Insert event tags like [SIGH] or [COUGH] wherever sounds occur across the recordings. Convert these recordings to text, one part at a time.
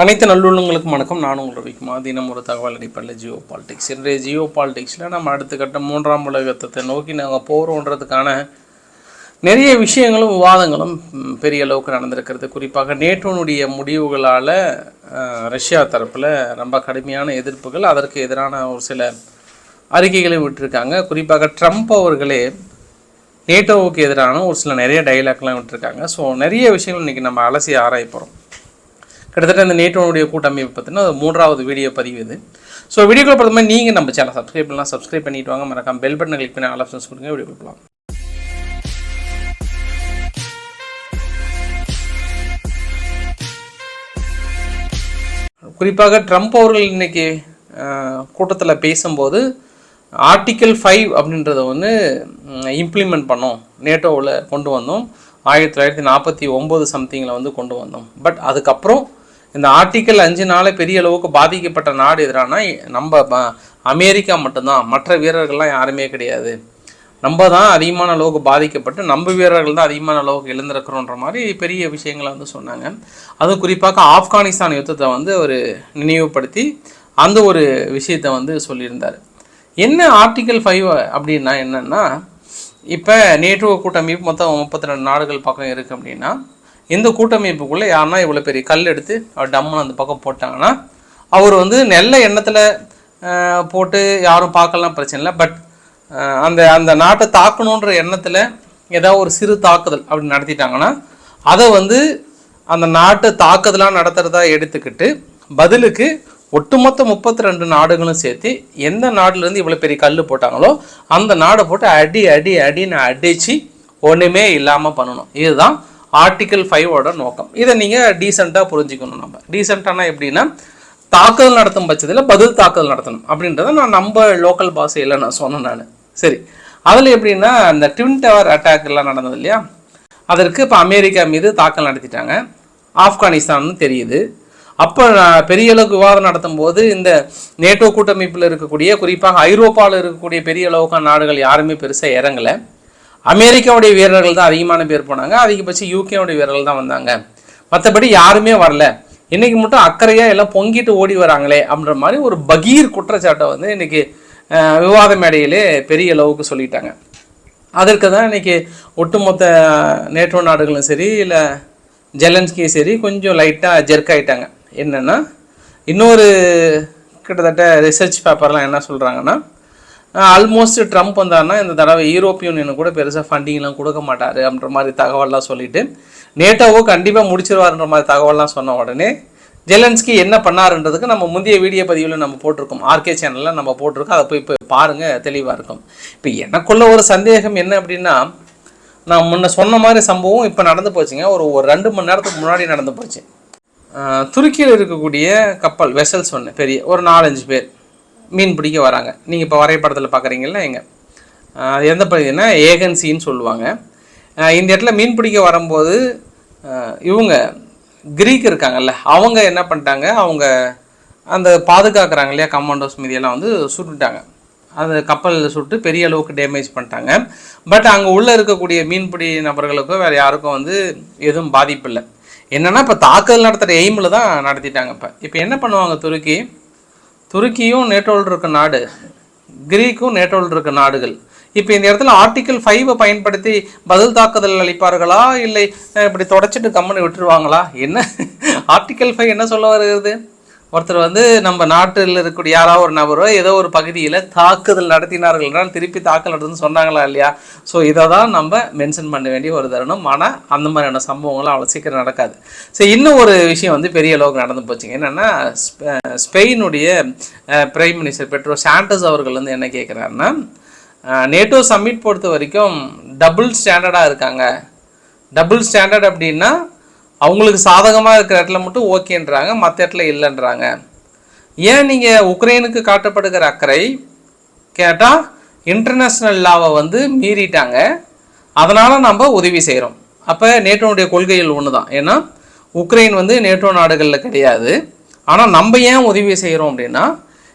அனைத்து நல்லுள்ளங்களுக்கும் வணக்கம். நான் உங்கள் ரவிக்குமா தினம் ஒரு தகவல் அடிப்படையில் ஜியோ பாலிடிக்ஸ். இன்றைய ஜியோ பாலிடிக்ஸில் நம்ம அடுத்த கட்டம் மூன்றாம் உலகத்தை நோக்கி நாங்கள் போகிறோன்றதுக்கான நிறைய விஷயங்களும் விவாதங்களும் பெரிய அளவுக்கு நடந்திருக்கிறது. குறிப்பாக நேட்டோனுடைய முடிவுகளால் ரஷ்யா தரப்பில் ரொம்ப கடுமையான எதிர்ப்புகள் அதற்கு எதிரான ஒரு சில அறிக்கைகளை விட்டுருக்காங்க. குறிப்பாக ட்ரம்ப் அவர்களே நேட்டோவுக்கு எதிரான ஒரு சில நிறைய டைலாக்லாம் விட்டுருக்காங்க. ஸோ நிறைய விஷயங்கள் இன்றைக்கி நம்ம அலசி ஆராய போகிறோம் கிட்டத்தட்ட இந்த நேட்டோனுடைய கூட்டமைப்பு பார்த்தீங்கன்னா அது மூன்றாவது வீடியோ பதிவு இது. ஸோ வீடியோக்குள்ள பார்த்த மாதிரி நீங்கள் நம்ம சேனல் சப்ஸ்கிரைப் பண்ணலாம். சப்ஸ்கிரைப் பண்ணிட்டு வாங்க. மறக்காம பெல் பட்டனை கிளிக் பண்ணி ஆல் ஆப்ஷன்ஸ் கொடுங்க. வீடியோ போகலாம் குறிப்பாக ட்ரம்ப் அவர்கள் இன்னைக்கு கூட்டத்தில் பேசும்போது ஆர்டிக்கல் ஃபைவ் அப்படின்றத வந்து இம்ப்ளிமெண்ட் பண்ணோம். நேட்டோவில் கொண்டு வந்தோம். ஆயிரத்தி தொள்ளாயிரத்தி நாற்பத்தி ஒம்பது சம்திங்கில் வந்து கொண்டு வந்தோம். பட் அதுக்கப்புறம் இந்த ஆர்டிக்கல் அஞ்சு நாளே பெரிய அளவுக்கு பாதிக்கப்பட்ட நாடு எதிரானா நம்ம அமெரிக்கா மட்டும்தான். மற்ற வீரர்கள்லாம் யாருமே கிடையாது. நம்ம தான் அதிகமான அளவுக்கு பாதிக்கப்பட்டு நம்ம வீரர்கள் தான் அதிகமான அளவுக்கு எழுந்திருக்கிறோன்ற மாதிரி பெரிய விஷயங்களை வந்து சொன்னாங்க. அதுவும் குறிப்பாக ஆப்கானிஸ்தான் யுத்தத்தை வந்து ஒரு நினைவுபடுத்தி அந்த ஒரு விஷயத்தை வந்து சொல்லியிருந்தார். என்ன ஆர்டிக்கல் ஃபைவ் அப்படின்னா என்னென்னா இப்போ நேட்டோ கூட்டமைப்பு மொத்தம் முப்பத்தி ரெண்டு நாடுகள் பக்கம் இருக்குது அப்படின்னா இந்த கூட்டமைப்புக்குள்ளே யாருன்னா இவ்வளோ பெரிய கல் எடுத்து அவர் டம்முன்னு அந்த பக்கம் போட்டாங்கன்னா அவர் வந்து நல்ல எண்ணத்தில் போட்டு யாரும் பார்க்கலாம் பிரச்சனை இல்லை. பட் அந்த அந்த நாட்டை தாக்கணுன்ற எண்ணத்தில் ஏதாவது ஒரு சிறு தாக்குதல் அப்படி நடத்திட்டாங்கன்னா அதை வந்து அந்த நாட்டு தாக்குதலாக நடத்துகிறதா எடுத்துக்கிட்டு பதிலுக்கு ஒட்டுமொத்த முப்பத்தி ரெண்டு நாடுகளும் சேர்த்து எந்த நாடுலேருந்து இவ்வளோ பெரிய கல் போட்டாங்களோ அந்த நாடை போட்டு அடி அடி அடின்னு அடித்து ஒன்றுமே இல்லாமல் பண்ணணும். இதுதான் ஆர்டிக்கல் ஃபைவோட நோக்கம். இதை நீங்கள் டீசெண்டாக புரிஞ்சுக்கணும் நம்ம. டீசெண்டானா எப்படின்னா தாக்குதல் நடத்தும் பட்சத்தில் பதில் தாக்குதல் நடத்தணும். அப்படின்றத நான் நம்ம லோக்கல் பாஷையில் நான் சொன்னேன் நான். சரி. அதில் எப்படின்னா அந்த ட்வின் டவர் அட்டாக் எல்லாம் நடந்தது இல்லையா? அதற்கு இப்போ அமெரிக்கா மீது தாக்கல் நடத்திட்டாங்க. ஆப்கானிஸ்தான்னு தெரியுது. அப்போ நான் பெரிய அளவுக்கு விவாதம் நடத்தும் போது இந்த நேட்டோ கூட்டமைப்பில் இருக்கக்கூடிய குறிப்பாக ஐரோப்பாவில் இருக்கக்கூடிய பெரிய அளவுக்கான நாடுகள் யாருமே பெருசாக இறங்கலை. அமெரிக்காவுடைய வீரர்கள் தான் அதிகமான பேர் போனாங்க. அதிகபட்சம் யூகேவுடைய வீரர்கள் தான் வந்தாங்க. மற்றபடி யாருமே வரல. இன்றைக்கி மட்டும் அக்கறையாக எல்லாம் பொங்கிட்டு ஓடி வராங்களே அப்படின்ற மாதிரி ஒரு பகீர் குற்றச்சாட்டை வந்து இன்றைக்கி விவாத மேடையிலே பெரிய அளவுக்கு சொல்லிட்டாங்க. அதற்கு தான் இன்றைக்கி ஒட்டுமொத்த நேட்டோ நாடுகளும் சரி இல்லை ஜெலன்ஸ்கியும் சரி கொஞ்சம் லைட்டாக ஜெர்க் ஆகிட்டாங்க என்னென்னா இன்னொரு கிட்டத்தட்ட ரிசர்ச் பேப்பர்லாம் என்ன சொல்கிறாங்கன்னா ஆல்மோஸ்ட் ட்ரம்ப் வந்தாருன்னா இந்த தடவை யூரோப்பிய யூனியன் கூட பெருசாக ஃபண்டிங்லாம் கொடுக்க மாட்டார் அப்படின்ற மாதிரி தகவல்லாம் சொல்லிட்டு நேட்டோவோ கண்டிப்பாக முடிச்சிருவாருன்ற மாதிரி தகவல்லாம் சொன்ன உடனே ஜெலன்ஸ்கி என்ன பண்ணாருன்றதுக்கு நம்ம முந்தைய வீடியோ பதிவில் நம்ம போட்டிருக்கோம். ஆர்கே சேனலில் நம்ம போட்டிருக்கோம். அதை போய் போய் பாருங்கள் தெளிவாக இருக்கும். இப்போ எனக்குள்ள ஒரு சந்தேகம் என்ன அப்படின்னா நான் முன்ன சொன்ன மாதிரி சம்பவம் இப்போ நடந்து போச்சுங்க. ஒரு ஒரு ரெண்டு மணி நேரத்துக்கு முன்னாடி நடந்து போச்சு. துருக்கியில் இருக்கக்கூடிய கப்பல் வெசல்ஸ் ஒன்று பெரிய ஒரு நாலஞ்சு பேர். மீன் பிடிக்க வராங்க. நீங்கள் இப்போ வரைபடத்தில் பார்க்குறீங்களா எங்கள் அது எந்த பகுதினா ஏகன்சின்னு சொல்லுவாங்க. இந்த இடத்துல மீன் பிடிக்க வரும்போது இவங்க கிரீக் இருக்காங்கல்ல அவங்க என்ன பண்ணிட்டாங்க? அவங்க அந்த பாதுகாக்கிறாங்க இல்லையா கமாண்டோஸ் மீதியெல்லாம் வந்து சுட்டுட்டாங்க. அந்த கப்பலில் சுட்டு பெரிய அளவுக்கு டேமேஜ் பண்ணிட்டாங்க. பட் அங்கே உள்ளே இருக்கக்கூடிய மீன்பிடி நபர்களுக்கோ வேறு யாருக்கும் வந்து எதுவும் பாதிப்பு இல்லை. என்னன்னா இப்போ தாக்குதல் நடத்துகிற எய்மில் தான் நடத்திட்டாங்க இப்போ. இப்போ என்ன பண்ணுவாங்க துருக்கி? துருக்கியும் நேட்டோவில் இருக்க நாடு கிரீக்கும் நேட்டோவில் இருக்க நாடுகள். இப்போ இந்த இடத்துல ஆர்டிக்கல் ஃபைவை பயன்படுத்தி பதில் தாக்குதல் அளிப்பார்களா? இல்லை இப்படி தொடச்சிட்டு கம்முன்னு விட்டுருவாங்களா? என்ன? ஆர்டிக்கல் ஃபைவ் என்ன சொல்ல வருகிறது? ஒருத்தர் வந்து நம்ம நாட்டில் இருக்கக்கூடிய யாராவது ஒரு நபரோ ஏதோ ஒரு பகுதியில் தாக்குதல் நடத்தினார்கள் என்றால் திருப்பி தாக்கல் நடத்துன்னு சொன்னாங்களா இல்லையா? ஸோ இதை தான் நம்ம மென்ஷன் பண்ண வேண்டிய ஒரு தருணம். ஆனால் அந்த மாதிரியான சம்பவங்கள்லாம் அவ்வளோ சீக்கிரம் நடக்காது. ஸோ இன்னும் ஒரு விஷயம் வந்து பெரிய அளவுக்கு நடந்து போச்சுங்க. என்னென்னா ஸ்பெயினுடைய பிரைம் மினிஸ்டர் பெட்ரோ சாண்டஸ் அவர்கள் வந்து என்ன கேட்குறாருன்னா நேட்டோ சம்மிட் பொறுத்த வரைக்கும் டபுள் ஸ்டாண்டர்டாக இருக்காங்க. டபுள் ஸ்டாண்டர்ட் அப்படின்னா அவங்களுக்கு சாதகமாக இருக்கிற இடத்துல மட்டும் ஓகேன்றாங்க மற்ற இடத்துல இல்லைன்றாங்க. ஏன் நீங்கள் உக்ரைனுக்கு காட்டப்படுகிற அக்கறை? கேட்டால் இன்டர்நேஷ்னல் லாவை வந்து மீறிட்டாங்க. அதனால் நம்ம உதவி செய்கிறோம் அப்போ நேட்டோனுடைய கொள்கைகள் ஒன்று தான் ஏன்னா உக்ரைன் வந்து நேட்டோ நாடுகளில் கிடையாது. ஆனால் நம்ம ஏன் உதவி செய்கிறோம் அப்படின்னா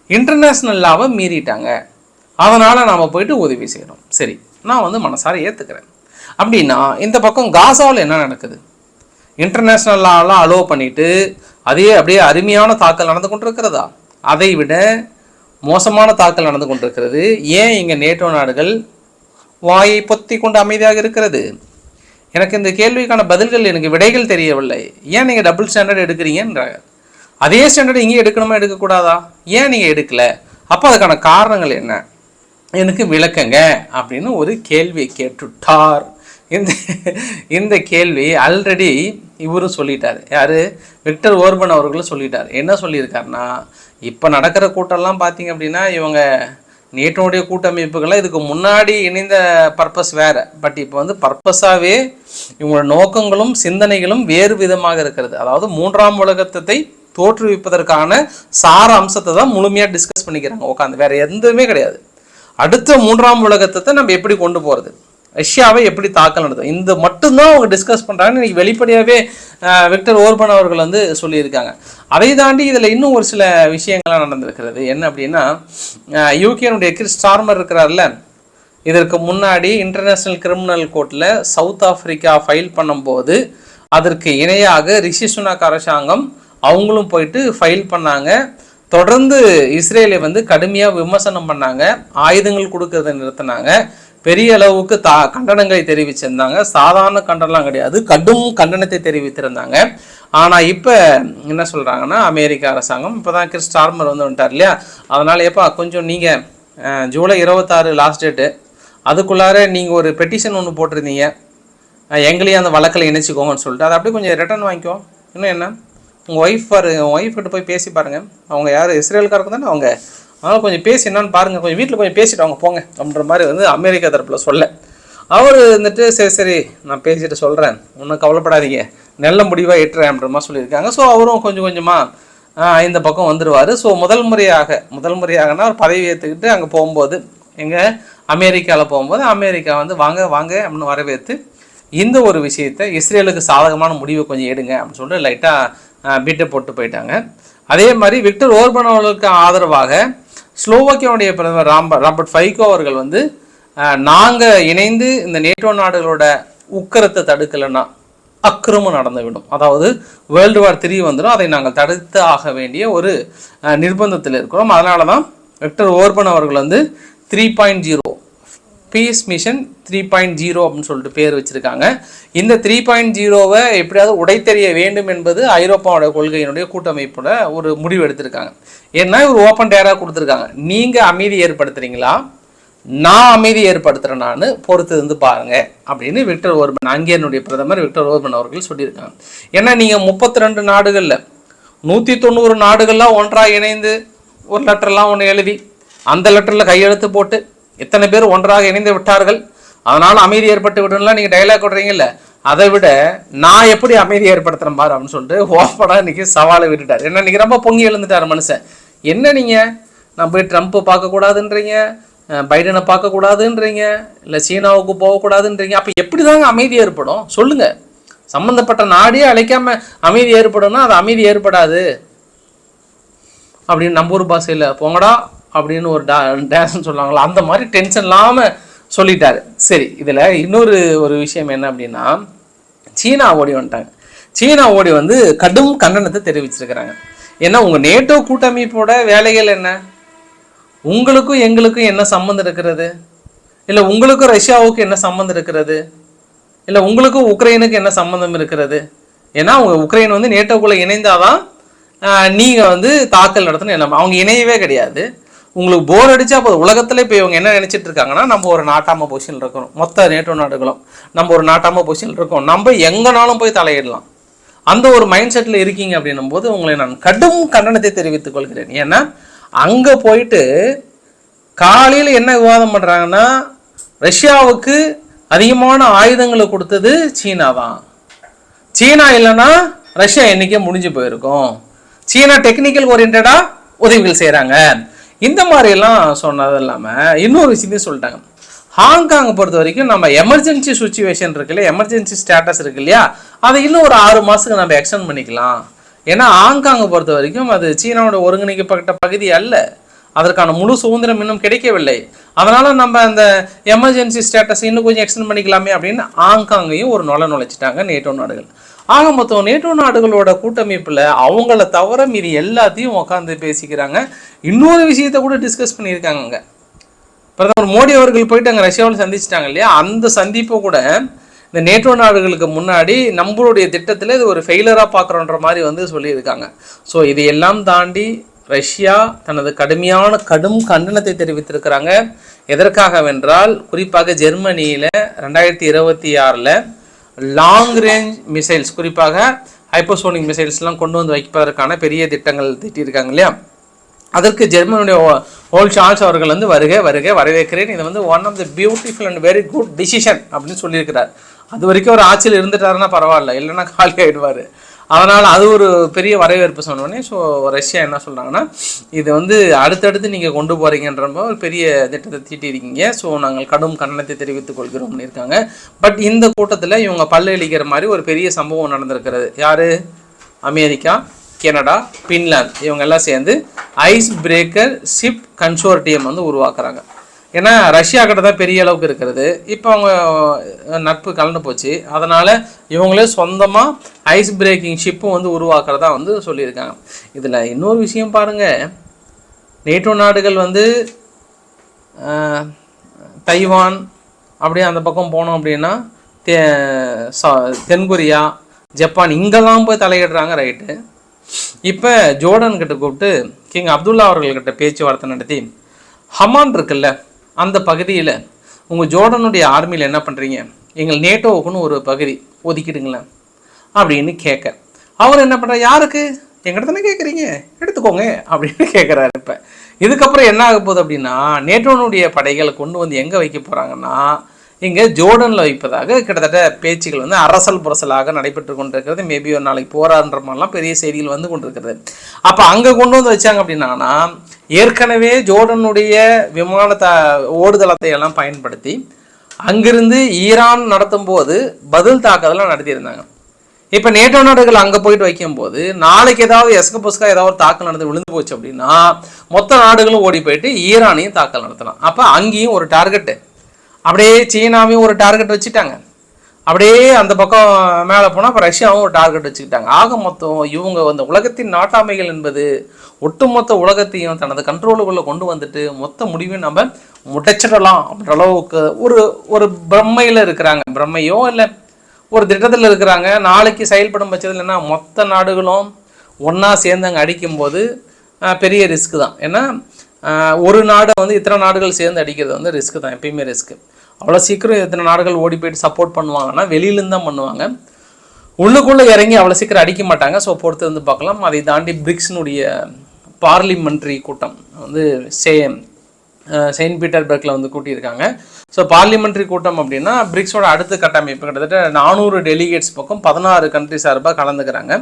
இன்டர்நேஷ்னல் லாவை மீறிட்டாங்க. அதனால் நாம் போயிட்டு உதவி செய்கிறோம் சரி நான் வந்து மனசார ஏற்றுக்கிறேன் அப்படின்னா இந்த பக்கம் காசாவில் என்ன நடக்குது? இன்டர்நேஷ்னல் லாலாம் அலோவ் பண்ணிட்டு அதே அப்படியே அருமையான தாக்கல் நடந்து கொண்டிருக்கிறதா? அதை விட மோசமான தாக்கல் நடந்து கொண்டிருக்கிறது. ஏன் இங்கே நேட்டோ நாடுகள் வாயை பொத்தி கொண்டு அமைதியாக இருக்கிறது? எனக்கு இந்த கேள்விக்கான பதில்கள் எனக்கு விடைகள் தெரியவில்லை. ஏன் நீங்கள் டபுள் ஸ்டாண்டர்ட் எடுக்கிறீங்கன்றாங்க. அதே ஸ்டாண்டர்ட் இங்கே எடுக்கணுமா எடுக்கக்கூடாதா? ஏன் நீங்கள் எடுக்கலை? அப்போ அதுக்கான காரணங்கள் என்ன? எனக்கு விளக்கங்க அப்படின்னு ஒரு கேள்வி கேட்டுட்டார். இந்த இந்த கேள்வி ஆல்ரெடி இவரும் சொல்லிட்டார். யார்? விக்டர் ஓர்பன் அவர்களும் சொல்லிட்டார். என்ன சொல்லியிருக்காருன்னா இப்போ நடக்கிற கூட்டம்லாம் பார்த்தீங்க அப்படின்னா இவங்க நேட்டோடைய கூட்டமைப்புகள்லாம் இதுக்கு முன்னாடி இணைந்த பர்பஸ் வேறு. பட் இப்போ வந்து பர்பஸாகவே இவங்களோட நோக்கங்களும் சிந்தனைகளும் வேறு விதமாக இருக்கிறது. அதாவது மூன்றாம் உலகத்தை தோற்றுவிப்பதற்கான சார அம்சத்தை தான் முழுமையாக டிஸ்கஸ் பண்ணிக்கிறாங்க. உட்காந்து வேற எதுவுமே கிடையாது. அடுத்த மூன்றாம் உலகத்தை நம்ம எப்படி கொண்டு போகிறது ரஷ்யாவை எப்படி தாக்கல் நடத்தும்? இந்த மட்டும்தான் அவங்க டிஸ்கஸ் பண்ணுறாங்கன்னு இன்றைக்கி வெளிப்படையாகவே விக்டர் ஓர்பன் அவர்கள் வந்து சொல்லியிருக்காங்க. அதை தாண்டி இதில் இன்னும் ஒரு சில விஷயங்கள்லாம் நடந்திருக்கிறது. என்ன அப்படின்னா யூகேனுடைய கிறிஸ் ஸ்டார்மர் இருக்கிறார்ல. இதற்கு முன்னாடி இன்டர்நேஷ்னல் கிரிமினல் கோர்ட்டில் சவுத் ஆஃப்ரிக்கா ஃபைல் பண்ணும்போது அதற்கு இணையாக ரிஷி சுனாக் அரசாங்கம் அவங்களும் போயிட்டு ஃபைல் பண்ணாங்க. தொடர்ந்து இஸ்ரேலை வந்து கடுமையாக விமர்சனம் பண்ணாங்க. ஆயுதங்கள் கொடுக்கறதை நிறுத்தினாங்க. பெரிய அளவுக்கு தா கண்டனங்களை தெரிவிச்சிருந்தாங்க. சாதாரண கண்டனம் கிடையாது. கடும் கண்டனத்தை தெரிவித்திருந்தாங்க. ஆனால் இப்போ என்ன சொல்கிறாங்கன்னா அமெரிக்க அரசாங்கம் இப்போ தான் கிறிஸ் ஸ்டார்மர் வந்து வந்துட்டார் இல்லையா? அதனால் எப்போ கொஞ்சம் நீங்கள் ஜூலை இருபத்தாறு லாஸ்ட் டேட்டு அதுக்குள்ளார நீங்கள் ஒரு பெட்டிஷன் ஒன்று போட்டிருந்தீங்க. எங்களையும் அந்த வழக்கில் இணைச்சிக்கோங்கன்னு சொல்லிட்டு. அதை அப்படியே கொஞ்சம் ரிட்டர்ன் வாங்கிக்கோ. இன்னும் என்ன? உங்கள் ஒய்ஃப் பாரு உங்கள் ஒய்ஃப் கிட்ட போய் பேசி பாருங்கள் அவங்க யார்? இஸ்ரேலுக்காரங்க தானே அவங்க? அதனால் கொஞ்சம் பேசி என்னன்னு பாருங்கள் கொஞ்சம் வீட்டில் கொஞ்சம் பேசிட்டு அவங்க போங்க. அப்படின்ற மாதிரி வந்து அமெரிக்கா தரப்பில் சொல்ல. அவர் வந்துட்டு சரி சரி நான் பேசிட்டு சொல்கிறேன் ஒன்றும் கவலைப்படாதீங்க. நல்ல முடிவாக எட்டுறேன் அப்படின்ற மாதிரி சொல்லியிருக்காங்க. ஸோ அவரும் கொஞ்சம் கொஞ்சமாக இந்த பக்கம் வந்துடுவார் ஸோ முதல் முறையாக முதல் முறையாகனா அவர் பதவி ஏற்றுக்கிட்டு அங்கே போகும்போது எங்கே அமெரிக்காவில் போகும்போது அமெரிக்கா வந்து வாங்க வாங்க அப்படின்னு வரவேற்று இந்த ஒரு விஷயத்தை இஸ்ரேலுக்கு சாதகமான முடிவை கொஞ்சம் எடுங்க அப்படின்னு சொல்லிட்டு லைட்டாக பீட்டை போட்டு போயிட்டாங்க. அதே மாதிரி விக்டர் ஓர்பனவர்களுக்கு ஆதரவாக ஸ்லோவாக்கியாவுடைய பிரதமர் ராம்ப ராபர்ட் ஃபைகோ அவர்கள் வந்து நாங்கள் இணைந்து இந்த நேட்டோ நாடுகளோட உக்கரத்தை தடுக்கலைன்னா அக்கிரமம் நடந்துவிடும் அதாவது வேர்ல்டு வார் த்ரீ வந்துடும் அதை நாங்கள் தடுத்து ஆக வேண்டிய ஒரு நிர்பந்தத்தில் இருக்கிறோம். அதனால தான் விக்டர் ஓர்பன் அவர்கள் வந்து three point zero peace mission three point zero அப்படின்னு சொல்லிட்டு பேர் வச்சுருக்காங்க. இந்த த்ரீ பாயிண்ட் ஜீரோவை எப்படியாவது உடைத்தெறிய வேண்டும் என்பது ஐரோப்பாவோட கொள்கையினுடைய கூட்டமைப்போட ஒரு முடிவு எடுத்திருக்காங்க. ஏன்னா ஒரு ஓப்பன் டேராக கொடுத்துருக்காங்க. நீங்கள் அமைதி ஏற்படுத்துறீங்களா? நான் அமைதி ஏற்படுத்துகிறேன் நான் பொறுத்து இருந்து பாருங்க அப்படின்னு விக்டர் ஓர்பன் அங்கேயனுடைய பிரதமர் விக்டர் ஓர்பன் அவர்கள் சொல்லியிருக்காங்க. ஏன்னா நீங்கள் முப்பத்தி ரெண்டு நாடுகளில் நூற்றி தொண்ணூறு நாடுகள்லாம் ஒன்றாக இணைந்து ஒரு லெட்டர்லாம் ஒன்று எழுதி அந்த லெட்டரில் கையெழுத்து போட்டு எத்தனை பேர் ஒன்றாக இணைந்து விட்டார்கள்? அதனால் அமைதி ஏற்பட்டு விடுலாம் நீங்கள் டைலாக் விடுறீங்கல்ல அதை விட நான் எப்படி அமைதி ஏற்படுத்துறேன் பாரு அப்படின்னு சொல்லிட்டு ஓப்பனாக இன்னைக்கு சவாலை விட்டுட்டார். என்ன இன்றைக்கி ரொம்ப பொங்கி எழுந்துட்டார் மனுஷன். என்ன நீங்கள் நான் போய் ட்ரம்ப்பை பார்க்கக்கூடாதுன்றீங்க பைடனை பார்க்கக்கூடாதுன்றீங்க இல்லை சீனாவுக்கு போகக்கூடாதுன்றீங்க. அப்போ எப்படி தாங்க அமைதி ஏற்படும்? சொல்லுங்கள் சம்மந்தப்பட்ட நாடே அழைக்காமல் அமைதி ஏற்படும்னா அது அமைதி ஏற்படாது. அப்படின்னு நம்ம ஊர் பாஷையில் போங்கடா. அப்படின்னு ஒரு டா டான்ஸ்னு சொல்லுவாங்களா அந்த மாதிரி டென்ஷன் இல்லாமல் சொல்லிட்டாரு. சரி இதில் இன்னொரு ஒரு விஷயம் என்ன அப்படின்னா சீனா ஓடி வந்துட்டாங்க. சீனா ஓடி வந்து கடும் கண்டனத்தை தெரிவிச்சிருக்கிறாங்க. ஏன்னா உங்கள் நேட்டோ கூட்டமைப்போட வேலைகள் என்ன? உங்களுக்கும் எங்களுக்கும் என்ன சம்மந்தம் இருக்கிறது? இல்லை உங்களுக்கும் ரஷ்யாவுக்கும் என்ன சம்மந்தம் இருக்கிறது? இல்லை உங்களுக்கும் உக்ரைனுக்கு என்ன சம்மந்தம் இருக்கிறது? ஏன்னா அவங்க உக்ரைன் வந்து நேட்டோக்குள்ளே இணைந்தாதான் தான் நீங்கள் வந்து தாக்கல் நடத்தணும். என்ன அவங்க இணையவே கிடையாது. உங்களுக்கு போர் அடிச்சா போதும் உலகத்துல இப்போ இவங்க என்ன நினச்சிட்டு இருக்காங்கன்னா நம்ம ஒரு நாட்டாம பொசிஷன் இருக்கணும். மொத்த நேட்டோ நாடுகளும். நம்ம ஒரு நாட்டாம பொசிஷன் இருக்கோம். நம்ம எங்கனாலும் போய் தலையிடலாம். அந்த ஒரு மைண்ட் செட்டில் இருக்கீங்க அப்படின்னும் போது உங்களை நான் கடும் கண்டனத்தை தெரிவித்துக் கொள்கிறேன். ஏன்னா அங்கே போயிட்டு காலையில் என்ன விவாதம் பண்ணுறாங்கன்னா ரஷ்யாவுக்கு அதிகமான ஆயுதங்களை கொடுத்தது சீனா தான். சீனா இல்லைன்னா ரஷ்யா என்றைக்கே முடிஞ்சு போயிருக்கும். சீனா டெக்னிக்கல் ஓரியன்டாக உதவிகள் செய்கிறாங்க இந்த மாதிரியெல்லாம் சொன்னது இல்லாமல் இன்னொரு விஷயத்தையும் சொல்லிட்டாங்க. ஹாங்காங் பொறுத்த வரைக்கும் நம்ம எமர்ஜென்சி சுச்சுவேஷன் இருக்கு இல்லையா? எமர்ஜென்சி ஸ்டேட்டஸ் இருக்கு இல்லையா? அதை இன்னும் ஒரு ஆறு மாதத்துக்கு நம்ம எக்ஸ்டெண்ட் பண்ணிக்கலாம். ஏன்னா ஹாங்காங்கை பொறுத்த வரைக்கும் அது சீனாவோட ஒருங்கிணைக்கப்பட்ட பகுதி அல்ல. அதற்கான முழு சுதந்திரம் இன்னும் கிடைக்கவில்லை. அதனால் நம்ம அந்த எமர்ஜென்சி ஸ்டேட்டஸ் இன்னும் கொஞ்சம் எக்ஸ்டெண்ட் பண்ணிக்கலாமே அப்படின்னு ஹாங்காங்கையும் ஒரு நுழை நுழைச்சிட்டாங்க நேட்டோ நாடுகள். ஆக மொத்தம் நேட்டோ நாடுகளோட கூட்டமைப்பில் அவங்கள தவிர மீறி எல்லாத்தையும் உட்காந்து பேசிக்கிறாங்க. இன்னொரு விஷயத்தை கூட டிஸ்கஸ் பண்ணியிருக்காங்க பிரதமர் மோடி அவர்கள் போயிட்டு அங்கே ரஷ்யாவில் சந்திச்சிட்டாங்க இல்லையா? அந்த சந்திப்பை கூட இந்த நேட்டோ நாடுகளுக்கு முன்னாடி நம்மளுடைய திட்டத்தில் இது ஒரு ஃபெயிலராக பார்க்குறோன்ற மாதிரி வந்து சொல்லியிருக்காங்க. ஸோ இது எல்லாம் தாண்டி ரஷ்யா தனது கடுமையான கடும் கண்டனத்தை தெரிவித்திருக்கிறாங்க. எதற்காகவென்றால் குறிப்பாக ஜெர்மனியில் ரெண்டாயிரத்தி இருபத்தி ஆறில் லாங் ரேஞ்ச் மிசைல்ஸ் குறிப்பாக ஹைப்போசோனிக் மிசைல்ஸ்லாம் கொண்டு வந்து வைப்பதற்கான பெரிய திட்டங்கள் திட்டியிருக்காங்க இல்லையா? அதற்கு ஜெர்மனுடைய ஓல் சார்ஸ் அவர்கள் வந்து வருக வருக வரவேற்கிறேன். இது வந்து one of the beautiful and very good decision அப்படின்னு சொல்லியிருக்கிறார். அது வரைக்கும் ஒரு ஆட்சியில் இருந்துட்டாருன்னா பரவாயில்ல. இல்லைன்னா காலி ஆயிடுவார். அதனால் அது ஒரு பெரிய வரவேற்பு சொன்னோடனே ஸோ ரஷ்யா என்ன சொல்கிறாங்கன்னா இது வந்து அடுத்தடுத்து நீங்கள் கொண்டு போகிறீங்கன்ற ஒரு பெரிய திட்டத்தை தீட்டியிருக்கீங்க. ஸோ நாங்கள் கடும் கண்டனத்தை தெரிவித்துக் கொள்கிறோம்னு இருக்காங்க. பட் இந்த கூட்டத்தில் இவங்க பல்லளிக்கிற மாதிரி ஒரு பெரிய சம்பவம் நடந்திருக்கிறது. யார்? America Canada Finland. இவங்க எல்லாம் சேர்ந்து ஐஸ் பிரேக்கர் ஷிப் கன்சோர்டியம் வந்து உருவாக்குறாங்க. ஏன்னா ரஷ்யா கிட்ட தான் பெரிய அளவுக்கு இருக்கிறது. இப்போ அவங்க நட்பு கலந்து போச்சு. அதனால் இவங்களே சொந்தமாக ஐஸ் பிரேக்கிங் ஷிப்பும் வந்து உருவாக்குறதா வந்து சொல்லியிருக்காங்க. இதில் இன்னொரு விஷயம் பாருங்கள் நேட்டோ நாடுகள் வந்து தைவான் அப்படியே அந்த பக்கம் போனோம் அப்படின்னா தே தென்கொரியா ஜப்பான் இங்கெல்லாம் போய் தலையிடுறாங்க ரைட்டு இப்போ ஜோர்டன் கிட்ட கூப்பிட்டு கிங் அப்துல்லா அவர்கள்கிட்ட பேச்சுவார்த்தை நடத்தி ஹமான் இருக்குல்ல அந்த பகுதியில் உங்கள் ஜோர்டனுடைய ஆர்மியில் என்ன பண்ணுறீங்க எங்கள் நேட்டோவுக்குன்னு ஒரு பகுதி ஒதுக்கிடுங்களேன் அப்படின்னு கேட்க. அவர் என்ன பண்ணுற யாருக்கு? எங்கிட்ட தானே கேட்குறீங்க? எடுத்துக்கோங்க அப்படின்னு கேட்குறாரு இப்போ. இதுக்கப்புறம் என்ன ஆக போகுது அப்படின்னா நேட்டோனுடைய படைகளை கொண்டு வந்து எங்கே வைக்க போகிறாங்கன்னா இங்கே ஜோர்டனில் வைப்பதாக கிட்டத்தட்ட பேச்சுகள் வந்து அரசல் புரசலாக நடைபெற்று கொண்டிருக்கிறது. மேபி ஒரு நாளைக்கு போராடுற மாதிரிலாம் பெரிய செய்திகள் வந்து கொண்டிருக்கிறது. அப்போ அங்கே கொண்டு வந்து வச்சாங்க அப்படின்னா ஏற்கனவே ஜோர்டனுடைய விமானத்தை ஓடுதளத்தை எல்லாம் பயன்படுத்தி அங்கிருந்து ஈரான் நடத்தும் போது பதில் தாக்குதலாம் நடத்தியிருந்தாங்க. இப்போ நேட்டோ நாடுகள் அங்கே போயிட்டு வைக்கும்போது நாளைக்கு ஏதாவது எஸ்கபொஸ்கா ஏதாவது ஒரு தாக்கல் நடந்து விழுந்து போச்சு அப்படின்னா மொத்த நாடுகளும் ஓடி போயிட்டு ஈரானையும் தாக்கல் நடத்தலாம். அப்போ அங்கேயும் ஒரு டார்கெட்டு. அப்படியே சீனாவையும் ஒரு டார்கெட் வச்சுட்டாங்க. அப்படியே அந்த பக்கம் மேலே போனால் இப்போ ரஷ்யாவும் ஒரு டார்கெட் வச்சுக்கிட்டாங்க. ஆக மொத்தம் இவங்க அந்த உலகத்தின் நாட்டாமைகள் என்பது ஒட்டுமொத்த உலகத்தையும் தனது கண்ட்ரோலுக்குள்ளே கொண்டு வந்துட்டு மொத்த முடிவையும் நம்ம முடைச்சிடலாம் அப்படின்ற அளவுக்கு ஒரு ஒரு பிரம்மையில் இருக்கிறாங்க. பிரம்மையோ இல்லை ஒரு திட்டத்தில் இருக்கிறாங்க. நாளைக்கு செயல்படும் பட்சத்தில் என்ன மொத்த நாடுகளும் ஒன்றா சேர்ந்து அங்கே அடிக்கும்போது பெரிய ரிஸ்க் தான். ஏன்னா ஒரு நாடு வந்து இத்தனை நாடுகள் சேர்ந்து அடிக்கிறது வந்து ரிஸ்க் தான் எப்பயுமே ரிஸ்க்கு அவ்வளோ சீக்கிரம் இத்தனை நாடுகள் ஓடி போயிட்டு சப்போர்ட் பண்ணுவாங்கன்னா வெளியிலேருந்து தான் பண்ணுவாங்க. உள்ளுக்குள்ளே இறங்கி அவ்வளோ சீக்கிரம் அடிக்க மாட்டாங்க. ஸோ பொறுத்து வந்து பார்க்கலாம். அதை தாண்டி பிரிக்ஸினுடைய பார்லிமெண்ட்ரி கூட்டம் வந்து சே செயின்ட் பீட்டர்பர்க்கில் வந்து கூட்டியிருக்காங்க. ஸோ பார்லிமெண்ட்ரி கூட்டம் அப்படின்னா பிரிக்ஸோட அடுத்த கட்டமைப்பு கிட்டத்தட்ட நானூறு டெலிகேட்ஸ் பக்கம் பதினாறு கண்ட்ரி சார்பாக கலந்துக்கிறாங்க.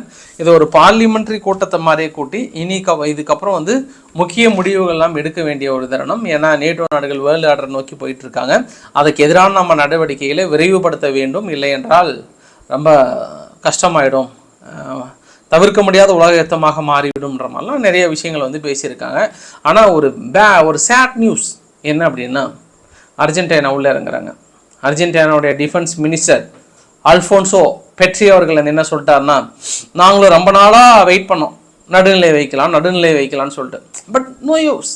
இது ஒரு பார்லிமெண்ட்ரி கூட்டத்தை மாதிரியே கூட்டி இனி க இதுக்கப்புறம் வந்து முக்கிய முடிவுகள்லாம் எடுக்க வேண்டிய ஒரு தருணம். ஏன்னா நேட்டோ நாடுகள் வேர்ல்டு ஆர்டர் நோக்கி போயிட்டு இருக்காங்க அதுக்கு எதிரான நம்ம நடவடிக்கைகளை விரைவுபடுத்த வேண்டும். இல்லை என்றால் ரொம்ப கஷ்டமாயிடும். தவிர்க்க முடியாத உலக யுத்தமாக மாறிவிடும்ன்ற மாதிரிலாம் நிறைய விஷயங்கள் வந்து பேசியிருக்காங்க. ஆனால் ஒரு பே ஒரு சேட் நியூஸ் என்ன அப்படின்னா அர்ஜென்டினா உள்ளே இறங்குறாங்க. அர்ஜென்டினாவுடைய டிஃபென்ஸ் மினிஸ்டர் அல்ஃபோன்சோ பெட்ரி அவர்கள் என்ன சொல்லிட்டாருன்னா நாங்களும் ரொம்ப நாளாக வெயிட் பண்ணோம். நடுநிலை வைக்கலாம் நடுநிலை வைக்கலாம்னு சொல்லிட்டு. பட் நோ யூஸ்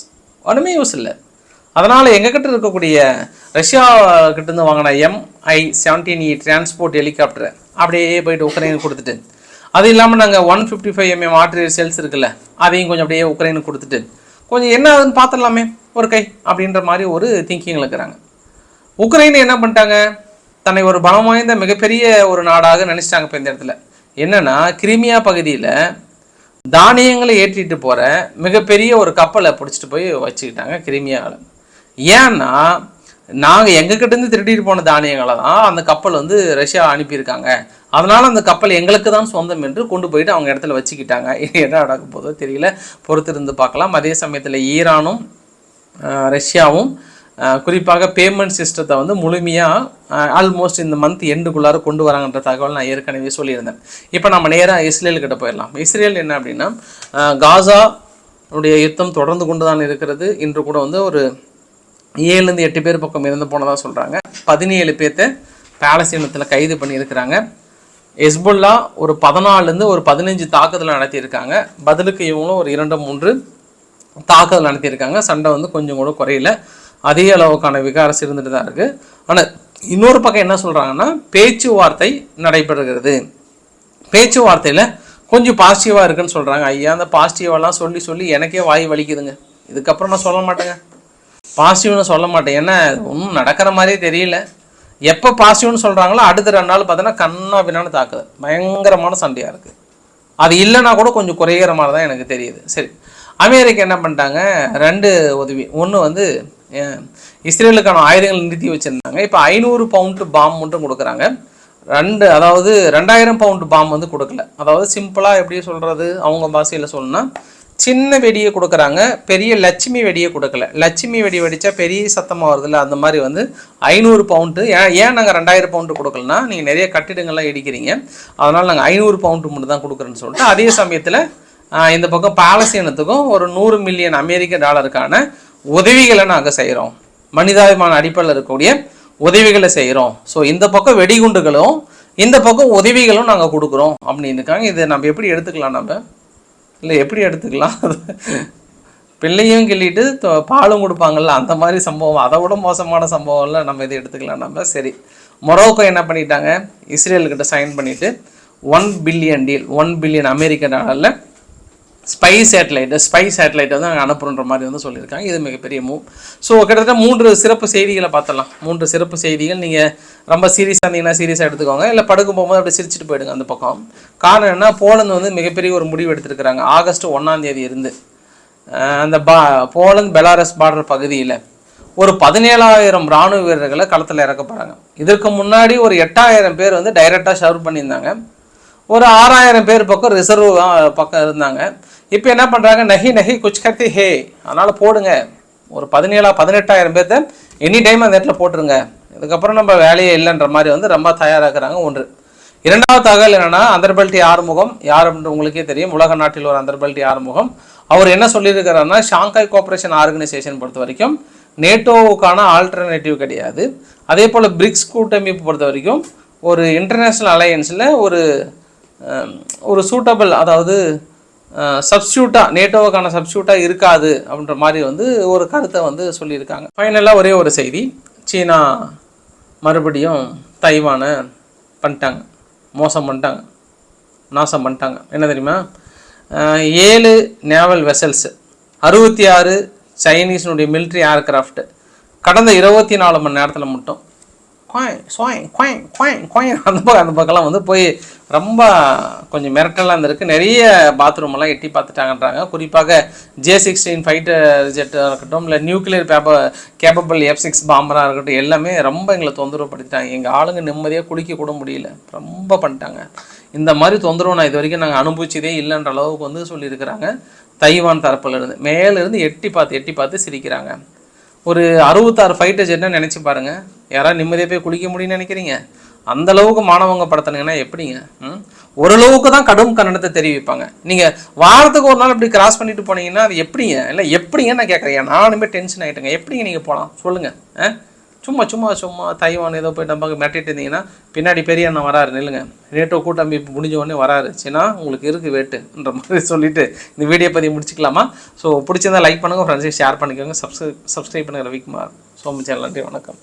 ஒன்றுமே யூஸ் இல்லை. அதனால் எங்ககிட்ட இருக்கக்கூடிய ரஷ்யா கிட்டேருந்து வாங்கின எம்ஐ செவன்டீன் இ டிரான்ஸ்போர்ட் ஹெலிகாப்டரை அப்படியே போயிட்டு உக்ரைனுக்கு கொடுத்துட்டு அது இல்லாமல் நாங்கள் one fifty five mm artillery shells இருக்குல்ல அதையும் கொஞ்சம் அப்படியே உக்ரைனுக்கு கொடுத்துட்டு கொஞ்சம் என்ன ஆகுதுன்னு பார்த்துடலாமே ஒரு கை அப்படின்ற மாதிரி ஒரு திங்கிங்கில் இருக்கிறாங்க. உக்ரைன் என்ன பண்ணிட்டாங்க? தன்னை ஒரு பலம் வாய்ந்த மிகப்பெரிய ஒரு நாடாக நினச்சிட்டாங்க இப்போ இந்த இடத்துல. என்னென்னா கிரிமியா பகுதியில் தானியங்களை ஏற்றிட்டு போகிற மிகப்பெரிய ஒரு கப்பலை பிடிச்சிட்டு போய் வச்சுக்கிட்டாங்க கிரிமியாவில் ஏன்னா நாங்கள் எங்ககிட்டேருந்து திருடிட்டு போன தானியங்களை தான் அந்த கப்பல் வந்து ரஷ்யா அனுப்பியிருக்காங்க. அதனால் அந்த கப்பல் எங்களுக்கு தான் சொந்தம் என்று கொண்டு போயிட்டு அவங்க இடத்துல வச்சுக்கிட்டாங்க. என்ன நடக்க போதோ தெரியல. பொறுத்திருந்து பார்க்கலாம். அதே சமயத்தில் ஈரானும் ரஷ்யாவும் குறிப்பாக பேமெண்ட் சிஸ்டத்தை வந்து முழுமையாக ஆல்மோஸ்ட் இந்த மந்த் எண்டுக்குள்ளார கொண்டு வராங்கன்ற தகவல் நான் ஏற்கனவே சொல்லியிருந்தேன். இப்போ நம்ம நேராக இஸ்ரேல்கிட்ட போயிடலாம். இஸ்ரேல் என்ன அப்படின்னா காசா உடைய யுத்தம் தொடர்ந்து கொண்டு தான் இருக்கிறது. இன்று கூட வந்து ஒரு ஏழுலேருந்து எட்டு பேர் பக்கம் இருந்து போனதாக சொல்கிறாங்க பதினேழு பேர்த்த பாலஸ்தீனத்தில் கைது பண்ணியிருக்கிறாங்க. எஸ்புல்லா ஒரு பதினாலுலேருந்து ஒரு பதினஞ்சு தாக்குதல் நடத்தியிருக்காங்க. பதிலுக்கு இவங்களும் ஒரு இரண்டு மூன்று தாக்குதல் நடத்தியிருக்காங்க. சண்டை வந்து கொஞ்சம் கூட குறையில. அதே அளவுக்கான விகாரஸ் இருந்துட்டு தான் இருக்குது ஆனால் இன்னொரு பக்கம் என்ன சொல்கிறாங்கன்னா பேச்சுவார்த்தை நடைபெறுகிறது. பேச்சுவார்த்தையில் கொஞ்சம் பாசிட்டிவாக இருக்குன்னு சொல்கிறாங்க ஐயா அந்த பாசிட்டிவாலாம் சொல்லி சொல்லி எனக்கே வாய் வலிக்குதுங்க. இதுக்கப்புறம் நான் சொல்ல மாட்டேங்க. பாசிட்டிவ்னு சொல்ல மாட்டேன். ஏன்னா ஒன்றும் நடக்கிற மாதிரியே தெரியல. எப்போ பாசிட்டிவ்னு சொல்கிறாங்களோ அடுத்த ரெண்டு நாள் பார்த்தீங்கன்னா கண்ணா பின்னான்னு தாக்குது. பயங்கரமான சண்டையாக இருக்குது அது இல்லைன்னா கூட கொஞ்சம் குறையிற மாதிரி தான் எனக்கு தெரியுது. சரி. அமெரிக்கா என்ன பண்ணிட்டாங்க? ரெண்டு உதவி. ஒன்று வந்து இஸ்ரேலுக்கான ஆயுதங்கள் நிறுத்தி வச்சுருந்தாங்க. இப்போ ஐநூறு பவுண்டு பாம் மட்டும் கொடுக்குறாங்க. ரெண்டு அதாவது ரெண்டாயிரம் பவுண்டு பாம் வந்து கொடுக்கல. அதாவது சிம்பிளாக எப்படி சொல்கிறது அவங்க பாஷையில் சொல்லணும்னா சின்ன வெடியை கொடுக்குறாங்க பெரிய லட்சுமி வெடியை கொடுக்கல. லட்சுமி வெடி வெடித்தா பெரிய சத்தமாக வருதுல்ல அந்த மாதிரி வந்து ஐநூறு பவுண்டு ஏன் ஏன் நாங்கள் ரெண்டாயிரம் பவுண்டு கொடுக்கலனா நீங்கள் நிறைய கட்டிடங்கள்லாம் இடிக்கிறீங்க. அதனால் நாங்கள் ஐநூறு பவுண்டு மட்டும் தான் கொடுக்குறேன்னு சொல்லிட்டு அதே சமயத்தில் இந்த பக்கம் பாலஸ்தீனத்துக்கும் ஒரு நூறு மில்லியன் அமெரிக்க டாலருக்கான உதவிகளை நாங்கள் செய்கிறோம் மனிதாபிமான அடிப்படையில் இருக்கக்கூடிய உதவிகளை செய்கிறோம் ஸோ இந்த பக்கம் வெடிகுண்டுகளும் இந்த பக்கம் உதவிகளும் நாங்கள் கொடுக்குறோம் அப்படின்னு இருக்காங்க இதை நம்ம எப்படி எடுத்துக்கலாம் நம்ம? இல்லை எப்படி எடுத்துக்கலாம்? பிள்ளையும் கிள்ளிட்டு பாலும் கொடுப்பாங்கல்ல அந்த மாதிரி சம்பவம். அதை விட மோசமான சம்பவம்ல நம்ம இதை எடுத்துக்கலாம் நம்ம. சரி. மொரோக்கோ என்ன பண்ணிட்டாங்க? இஸ்ரேல்கிட்ட சைன் பண்ணிட்டு one billion deal one billion அமெரிக்க டாலரில் ஸ்பை சேட்டலைட் ஸ்பை சேட்டலைட் வந்து நாங்கள் அனுப்புகிற மாதிரி வந்து சொல்லியிருக்காங்க. இது மிகப்பெரிய மூவ் ஸோ கிட்டத்தட்ட மூன்று சிறப்பு செய்திகளை பார்த்தலாம். மூன்று சிறப்பு செய்திகள். நீங்கள் ரொம்ப சீரியஸாக இருந்தீங்கன்னா சீரியஸாக எடுத்துக்கோங்க. இல்லை படுக்க போகும்போது அப்படியே சிரிச்சிட்டு போயிடுங்க அந்த பக்கம். காரணம் என்ன போலந்து வந்து மிகப்பெரிய ஒரு முடிவு எடுத்திருக்கிறாங்க. ஆகஸ்ட் ஒன்றாம் தேதி இருந்து. அந்த பா போலந்து பெலாரஸ் பார்டர் பகுதியில் ஒரு பதினேழாயிரம் ராணுவ வீரர்களை களத்தில் இறக்கப்படுறாங்க இதற்கு முன்னாடி ஒரு எட்டாயிரம் பேர் வந்து டைரெக்டாக ஷவர் பண்ணியிருந்தாங்க. ஒரு ஆறாயிரம் பேர் பக்கம் ரிசர்வ் பக்கம் இருந்தாங்க. இப்போ என்ன பண்ணுறாங்க நகி நகி குச் கத்தி ஹே. அதனால் போடுங்க. ஒரு பதினேழா பதினெட்டாயிரம் பேர்த்த எனி டைம் அந்த இடத்துல போட்டுருங்க. இதுக்கப்புறம் நம்ம வேலையே இல்லைன்ற மாதிரி வந்து ரொம்ப தயாராகிறாங்க ஒன்று. இரண்டாவது தகவல் என்னென்னா அந்தர்பல்டி ஆறுமுகம். யார் அப்படின்னு உங்களுக்கே தெரியும். உலக நாட்டில் ஒரு அந்தர்பல்டி ஆறுமுகம். அவர் என்ன சொல்லியிருக்கிறாருன்னா ஷாங்காய் கோஆப்ரேஷன் ஆர்கனைசேஷன் பொறுத்த வரைக்கும் நேட்டோவுக்கான ஆல்டர்னேட்டிவ் கிடையாது. அதே போல் பிரிக்ஸ் கூட்டமைப்பு பொறுத்த வரைக்கும் ஒரு இன்டர்நேஷ்னல் அலையன்ஸில் ஒரு ஒரு சூட்டபிள் அதாவது சப்ஸ்டியூட்டாக நேட்டோவுக்கான சப்ஸ்டியூட்டாக இருக்காது அப்படின்ற மாதிரி வந்து ஒரு கருத்தை வந்து சொல்லியிருக்காங்க. ஃபைனலாக ஒரே ஒரு செய்தி. சீனா மறுபடியும் தைவானை பண்ணிட்டாங்க. மோசம் பண்ணிட்டாங்க. நாசம் பண்ணிட்டாங்க. என்ன தெரியுமா? ஏழு நேவல் வெசல்ஸு அறுபத்தி ஆறு சைனீஸினுடைய மிலிட்ரி ஏர்கிராஃப்ட் கடந்த இருபத்தி நாலு மணி நேரத்தில் மட்டும் குவாய் சுவாய் குவாய் குவாய் குவாய் [LAUGHS] அந்த பக்கம் அந்த பக்கம்லாம் வந்து போய் ரொம்ப கொஞ்சம் மிரட்டலாக இருந்திருக்கு நிறைய பாத்ரூம் எல்லாம் எட்டி பார்த்துட்டாங்கன்றாங்க. குறிப்பாக ஜே சிக்ஸ்டீன் ஃபைட்டர் ஜெட்டாக இருக்கட்டும் இல்லை நியூக்ளியர் பேப்ப கேப்பபிள் எஃப் சிக்ஸ் பாம்பராக இருக்கட்டும் எல்லாமே ரொம்ப எங்களை தொந்தரவு படுத்திட்டாங்க எங்கள் ஆளுங்க நிம்மதியாக குளிக்க கூட முடியல. ரொம்ப பண்ணிட்டாங்க. இந்த மாதிரி தொந்தரவு நான் இது வரைக்கும் நாங்கள் அனுபவிச்சதே இல்லைன்ற அளவுக்கு வந்து சொல்லியிருக்கிறாங்க. தைவான் தரப்புலேருந்து மேலேருந்து எட்டி பார்த்து எட்டி பார்த்து சிரிக்கிறாங்க. ஒரு அறுபத்தாறு ஃபைட்டர்ஸ் என்ன நினச்சி பாருங்க. யாராவது நிம்மதியாக போய் குளிக்க முடியும்னு நினைக்கிறீங்க? அந்த அளவுக்கு மாணவங்க படுத்தினீங்கன்னா எப்படிங்க? ம்? ஓரளவுக்கு தான் கடும் கன்னடத்தை தெரிவிப்பாங்க. நீங்கள் வாரத்துக்கு ஒரு நாள் இப்படி கிராஸ் பண்ணிட்டு போனீங்கன்னா அது எப்படிங்க? இல்லை எப்படிங்க நான் கேட்குறேன் நானுமே டென்ஷன் ஆகிட்டேங்க எப்படிங்க நீங்கள் போகலாம் சொல்லுங்கள் ஆ? சும்மா சும்மா சும்மா தைவான் ஏதோ போய் நம்ம மிரட்டிட்டு இருந்தீங்கன்னா பின்னாடி பெரிய அண்ணன் வராரு நில்லுங்க. நேட்டோ கூட்டமைப்பு முடிஞ்ச உடனே வராரு. சின்னா உங்களுக்கு இருக்குது வேட்டுன்ற மாதிரி சொல்லிட்டு இந்த வீடியோ பதிவு முடிச்சுக்கலாமா? ஸோ பிடிச்சிருந்தா லைக் பண்ணுங்கள் ஃப்ரெண்ட்ஸையும் ஷேர் பண்ணிக்கோங்க. சப்ஸ்கிரைப் சப்ஸ்கிரைப் பண்ணுங்கள் ரவிக்குமார். ஸோ சேனல் நன்றி வணக்கம்.